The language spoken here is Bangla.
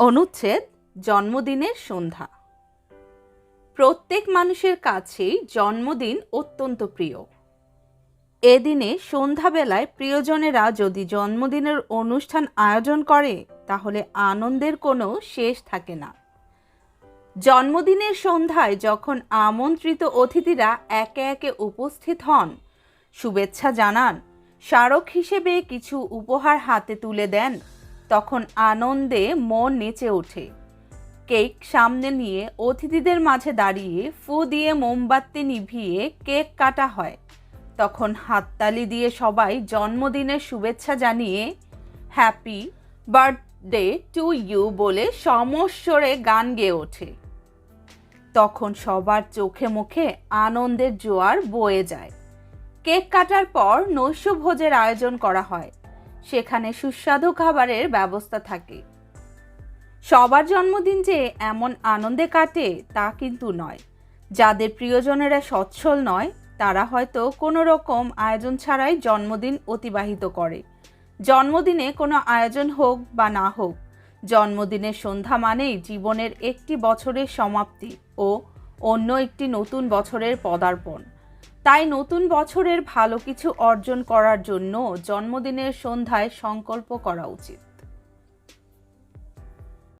অনুচ্ছেদ, জন্মদিনের সন্ধ্যা। প্রত্যেক মানুষের কাছেই জন্মদিন অত্যন্ত প্রিয়। এদিনে সন্ধ্যাবেলায় প্রিয়জনেরা যদি জন্মদিনের অনুষ্ঠান আয়োজন করে, তাহলে আনন্দের কোনো শেষ থাকে না। জন্মদিনের সন্ধ্যায় যখন আমন্ত্রিত অতিথিরা একে একে উপস্থিত হন, শুভেচ্ছা জানান, স্মারক হিসেবে কিছু উপহার হাতে তুলে দেন তখন আনন্দে মন নেচে ওঠে। কেক সামনে নিয়ে অতিথিদের মাঝে দাঁড়িয়ে ফু দিয়ে মোমবাতি নিভিয়ে কেক কাটা হয়। তখন হাততালি দিয়ে সবাই জন্মদিনের শুভেচ্ছা জানিয়ে হ্যাপি বার্থডে টু ইউ বলে সমস্বরে গান গেয়ে ওঠে। তখন সবার চোখে মুখে আনন্দের জোয়ার বয়ে যায়। কেক কাটার পর নৈশভোজের আয়োজন করা হয়। সেখানে সুস্বাদু খাবারের ব্যবস্থা থাকে। সবার জন্মদিন যে এমন আনন্দে কাটে তা কিন্তু নয়। যাদের প্রিয়জনেরা সচ্ছল নয়, তারা হয়তো কোনো রকম আয়োজন ছাড়াই জন্মদিন অতিবাহিত করে। জন্মদিনে কোনো আয়োজন হোক বা না হোক, জন্মদিনের সন্ধ্যা মানেই জীবনের একটি বছরের সমাপ্তি ও অন্য একটি নতুন বছরের পদার্পণ। তাই নতুন বছরের ভালো কিছু অর্জন করার জন্য জন্মদিনের সন্ধ্যায় সংকল্প করা উচিত।